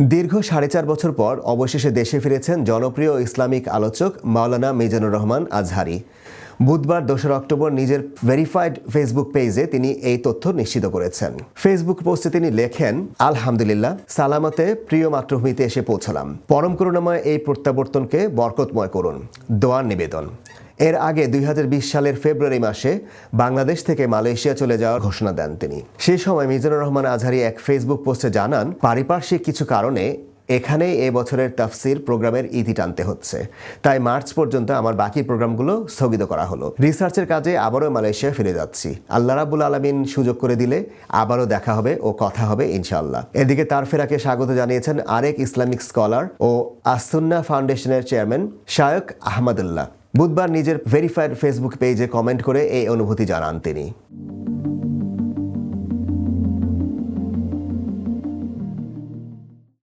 দীর্ঘ সাড়ে চার বছর পর অবশেষে দেশে ফিরেছেন জনপ্রিয় ইসলামিক আলোচক মাওলানা মিজানুর রহমান আজহারি। বুধবার দোসরা অক্টোবর নিজের ভেরিফাইড ফেসবুক পেজে তিনি এই তথ্য নিশ্চিত করেছেন। ফেসবুক পোস্টে তিনি লেখেন, আলহামদুলিল্লাহ, সালামতে প্রিয় মাতৃভূমিতে এসে পৌঁছলাম। পরম করুণাময় এই প্রত্যাবর্তনকে বরকতময় করুন। দোয়ার নিবেদন। এর আগে দুই হাজার বিশ সালের ফেব্রুয়ারি মাসে বাংলাদেশ থেকে মালয়েশিয়া চলে যাওয়ার ঘোষণা দেন তিনি। সেই সময় মিজানুর রহমান আজহারি এক ফেসবুক পোস্টে জানান, পারিপার্শ্বিক কিছু কারণে এখানেই এ বছরের তাফসির প্রোগ্রামের ইতি টানতে হচ্ছে। তাই মার্চ পর্যন্ত আমার বাকি প্রোগ্রামগুলো স্থগিত করা হলো। রিসার্চের কাজে আবারও মালয়েশিয়া ফিরে যাচ্ছি। আল্লাহ রাবুল আলমিন সুযোগ করে দিলে আবারও দেখা হবে ও কথা হবে ইনশাআল্লাহ। এদিকে তার ফেরাকে স্বাগত জানিয়েছেন আরেক ইসলামিক স্কলার ও আসুন্না ফাউন্ডেশনের চেয়ারম্যান শায়ক আহমদুল্লাহ। বুধবার নিজের ভেরিফাইড ফেসবুক পেজে কমেন্ট করে এই অনুভূতি জানান তিনি।